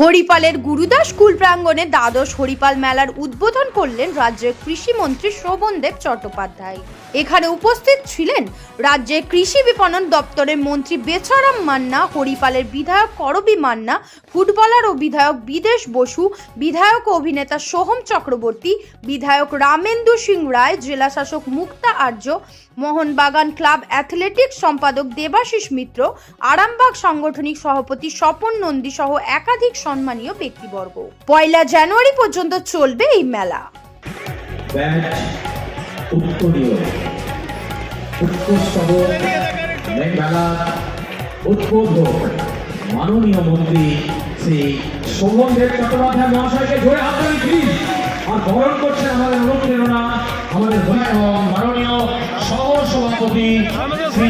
হরিপালের Gurudas school প্রাঙ্গণে দ্বাদশ হরিপাল মেলার উদ্বোধন করলেন রাজ্যের কৃষিমন্ত্রী শ্রবণদেব চট্টোপাধ্যায়। এখানে উপস্থিত ছিলেন রাজ্যের কৃষি বিপণন দপ্তরের মন্ত্রী বেচারাম মান্না, হরিপালের বিধায়ক করবি মান্না, ফুটবলার ও বিধায়ক বিদেশ বসু, বিধায়ক অভিনেতা সোহম চক্রবর্তী, বিধায়ক রামেন্দু সিং রায় জেলা শাসক মুক্তা আর্য, মোহনবাগান ক্লাব অ্যাথলেটিক্স সম্পাদক দেবাশিস মিত্র, আরামবাগ সাংগঠনিক সভাপতি স্বপন নন্দী সহ একাধিক সম্মানীয় ব্যক্তিবর্গ। পয়লা জানুয়ারি পর্যন্ত চলবে এই মেলা। উত্তরীয়। উৎকর্ষব মেঘালা উদ্বোধক মাননীয় মন্ত্রী শ্রী শোভনদেব চট্টোপাধ্যায় মহাশয়কে জোরে হাত প্লিজ আর বরণ করছেন আমাদের অনুপ্রেরণা, আমাদের ভূমিকা মাননীয় সহ সভাপতি শ্রী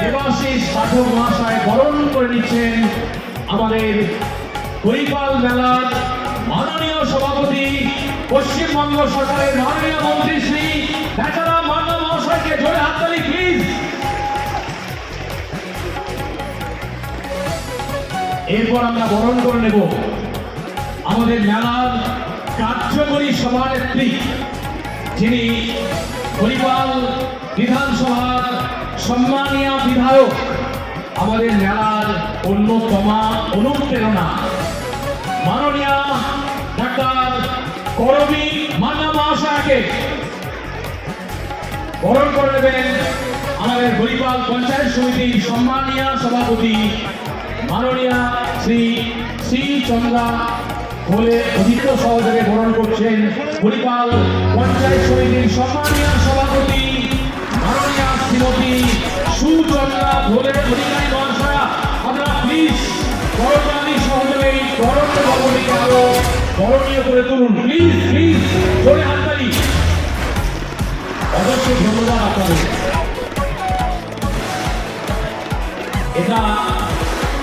দেবাশিস পাঠক মহাশয় বরণ করে নিচ্ছেন আমাদের হরিপাল মেলার মাননীয় সভাপতি, পশ্চিমবঙ্গ সরকারের মাননীয় মন্ত্রী শ্রী এরপর আমরা বরণ করে নেব আমাদের মেলার কার্যকরী সভানেত্রী, যিনি হরিপাল বিধানসভার সম্মানীয় বিধায়ক, আমাদের মেলার অন্যতমা অনুপ্রেরণা। মাননীয় ডাক্তার করবি মান্না মহাশয়কে বরণ করে নেবেন আমাদের হরিপাল পঞ্চায়েত সমিতির সম্মানীয় সভাপতি মাননীয় শ্রী শ্রী চন্দ্রা বলে অধিক সহযোগে বরণ করছেন হরিপাল পঞ্চায়েত সমিতির সম্মানীয় সভাপতি মাননীয় শ্রীমতী সুচন্দ্রা ভোলে অধিকারী মহাশয়া, আপনারা প্লিজ করণালী সহযোগে করণ করণীয় করে তুলুন। প্লিজ প্লিজ জোরে হাততালি। অবশ্যই ধন্যবাদ আপনাদের এটা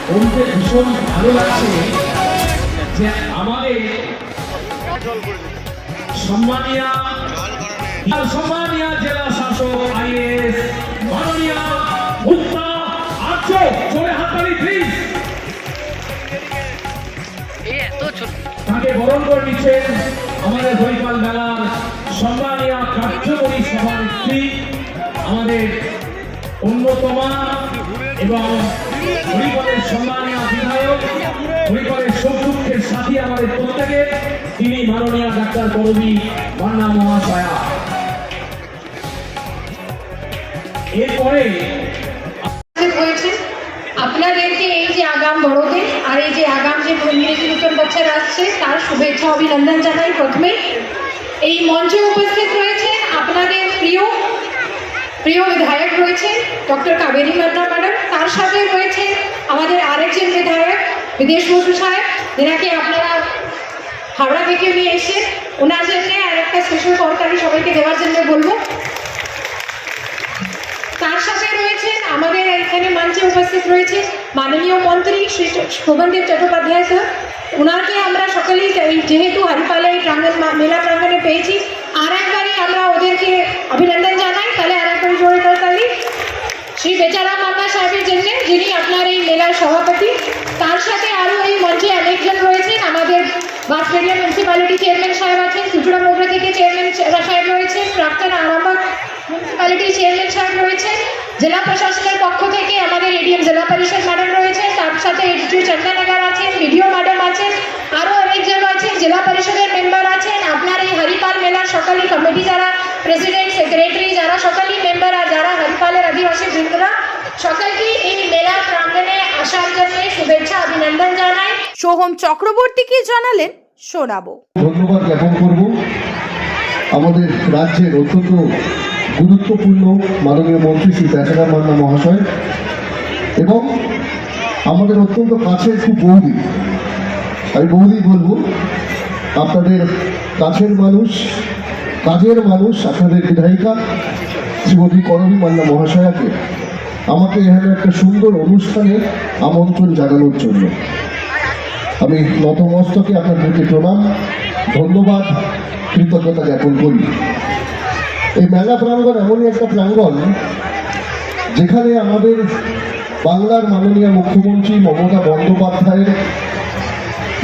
বলতে ভীষণ ভালো লাগছে যে আমাদের সম্মানীয় সম্মানীয় জেলা শাসক আইএস মাননীয় তাকে বরণ করে নিচ্ছেন আমাদের হরিপাল মেলার সম্মানীয় কার্যকরী সভানেত্রী, আমাদের অন্যতমা এবং হরিপালের সম্মানীয় বিধায়ক হরিপালের সুখ দুঃখের সাথী আমাদের প্রত্যেকের তিনি মাননীয় ডাক্তার করবি মান্না মহাশয়া। এরপরে আপনাদেরকে এই যে আগাম বড়দের আর এই যে আগাম যে অভিনন্দন জানাই প্রথমে। এই মঞ্চে উপস্থিত রয়েছেন আপনাদের প্রিয় প্রিয় বিধায়ক রয়েছেন ডক্টর কাবেরী মান্না ম্যাডাম। তার সাথে রয়েছে আমাদের আরেকজন বিধায়ক, বিদেশ বসু সাহেব, যেনাকে আপনারা হাওড়া থেকে নিয়ে এসে ওনার জন্য আর একটা স্পেশাল তরকারি সবাইকে দেওয়ার জন্য বলব। তার সাথে রয়েছেন আমাদের এখানে মঞ্চে উপস্থিত রয়েছে মাননীয় মন্ত্রী শ্রী শোভনদেব চট্টোপাধ্যায় স্যার। ওনাকে আমরা সকলেই যেহেতু হরিপালে এই প্রাঙ্গণ মেলা প্রাঙ্গণে পেয়েছি আর একবারই আমরা ওদেরকে অভিনন্দন জানাই। তাহলে আর একবার জোরে করতালি শ্রী বেচারাম মান্না সাহেবের জন্য যিনি আপনার এই মেলার সভাপতি, তার সাথে আরও এই মঞ্চে অনেকজন রয়েছেন। আমাদের বাঁশবেড়িয়া মিউনিসিপ্যালিটি চেয়ারম্যান সাহেব আছেন চুচুড়া মোগরা থেকে চেয়ারম্যান সাহেব রয়েছেন, প্রাক্তন আরামবাগ মিউনিসিপ্যালিটি চেয়ারম্যান সাহেব রয়েছেন, জেলা প্রশাসনের পক্ষ থেকে আমাদের এডিএম জেলা পরিষদ ম্যাডাম রয়েছেন, তার সাথে এডিটিউ চন্দননগর আছেন বিডিও আদিবাসী বৃন্দরা সকলকেই এই মেলার প্রাঙ্গণে আসার জন্য শুভেচ্ছা অভিনন্দন জানাই। সোহম চক্রবর্তী কি জানালেন শোনাবো। ধন্যবাদ জ্ঞাপন করব। আমাদের রাজ্যের অত্যন্ত গুরুত্বপূর্ণ মাননীয় মন্ত্রী শ্রী বেচারা মান্না মহাশয় এবং আমাদের অত্যন্ত কাছের খুব বৌদি। আমি বৌদি বলব আপনাদের কাছের মানুষ কাজের মানুষ, আপনাদের বিধায়িকা, শ্রীমতী করবী মান্না মহাশয়াকে আমাকে এখানে একটা সুন্দর অনুষ্ঠানে আমন্ত্রণ জানানোর জন্য। আমি নতমস্তকে আপনাদেরকে প্রণাম, ধন্যবাদ, কৃতজ্ঞতা জ্ঞাপন করি। এই মেলা প্রাঙ্গণ এমনই একটা প্রাঙ্গণ যেখানে আমাদের বাংলার মাননীয় মুখ্যমন্ত্রী মমতা বন্দ্যোপাধ্যায়ের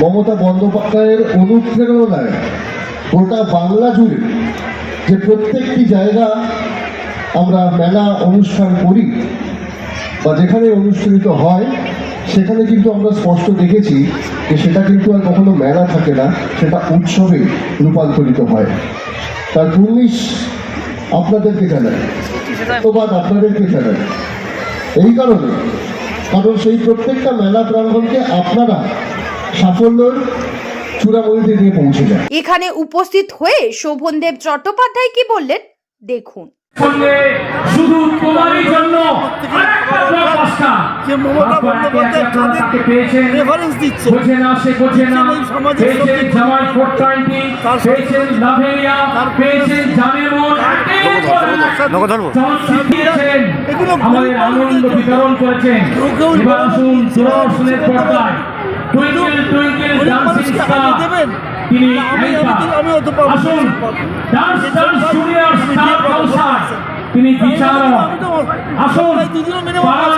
মমতা বন্দ্যোপাধ্যায়ের অনুপ্রেরণায় গোটা বাংলা জুড়ে যে প্রত্যেকটি জায়গা আমরা মেলা অনুষ্ঠান করি, বা যেখানে অনুষ্ঠিত হয়, সেখানে কিন্তু আমরা স্পষ্ট দেখেছি যে সেটা কিন্তু আর কখনো মেলা থাকে না, সেটা উৎসবে রূপান্তরিত হয়। তার পুলিশ আপনাদেরকে জানায় ধন্যবাদ আপনাদেরকে জানায়। এই কারণে, কারণ সেই প্রত্যেকটা মেলা প্রাঙ্গণকে আপনারা সাফল্যের চূড়ামণিতে নিয়ে পৌঁছে যায়। এখানে উপস্থিত হয়ে শোভনদেব চট্টোপাধ্যায় কি বললেন? দেখুন। শুধু তোমারই জন্য যে মমতা তারপর একে একে বন্দ্যোপাধ্যায় আপনারা তাদের তাকে পেয়েছেন। রেফারেন্স দিচ্ছে। বোঝে না সে বোঝে না। এই সমাজের পেয়েছেন সবচেয়ে জামাই 420 তার পেয়েছেন লাভেরিয়া পেয়েছেন জামেমন একের পর এক সংস্কৃতি দিয়েছেন। এগুলো আমাদের আনন্দ বিতরণ করেছেন। তিনি আমি- আমি- anchor। আমি অত পাবো। আসুন ডান্স ডান্স জুনিয়র স্টার আমি তিনি বিচারক। তো আসুন পাড়ার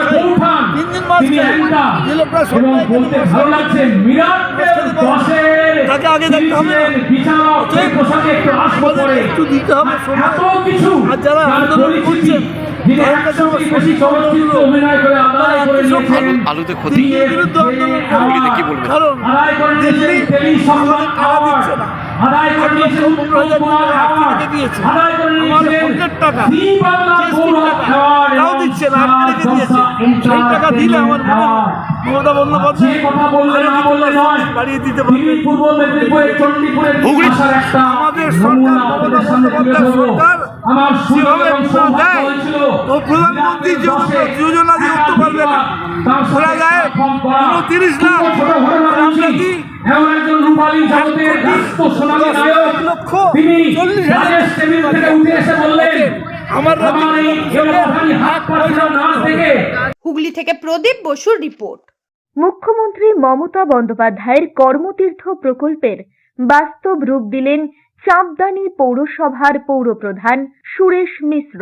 মাছ তিন লোকটা এবং বলতে ভালো লাগছে মিরাক্কেল দশের তাকে আগে দেখতে হবে। বিচারক সেই পোশাকে একটু আসব একটু হবে এত কিছু আর যারা আন্দোলন করছেন, আলুতে ক্ষতি। আওয়াজ। কি বলবেন? হুগলি। আমাদের সরকার, মমতা বন্দ্যোপাধ্যায় সরকার আমার সুযোগ এবং সৌভাগ্য হয়েছিল ও প্রধানমন্ত্রী যোজনা দিয়ে উঠতে পারবে না। তার শোনা যায়, উনত্রিশ লাখ। আমরা কি? লক্ষ, চল্লিশ হাজার থেকে উঠে এসে বললেন আমার হুগলি থেকে প্রদীপ বসুর রিপোর্ট মুখ্যমন্ত্রী মমতা বন্দ্যোপাধ্যায়ের কর্মতীর্থ প্রকল্পের বাস্তব রূপ দিলেন চাঁপদানি পৌরসভার পৌরপ্রধান সুরেশ মিশ্র।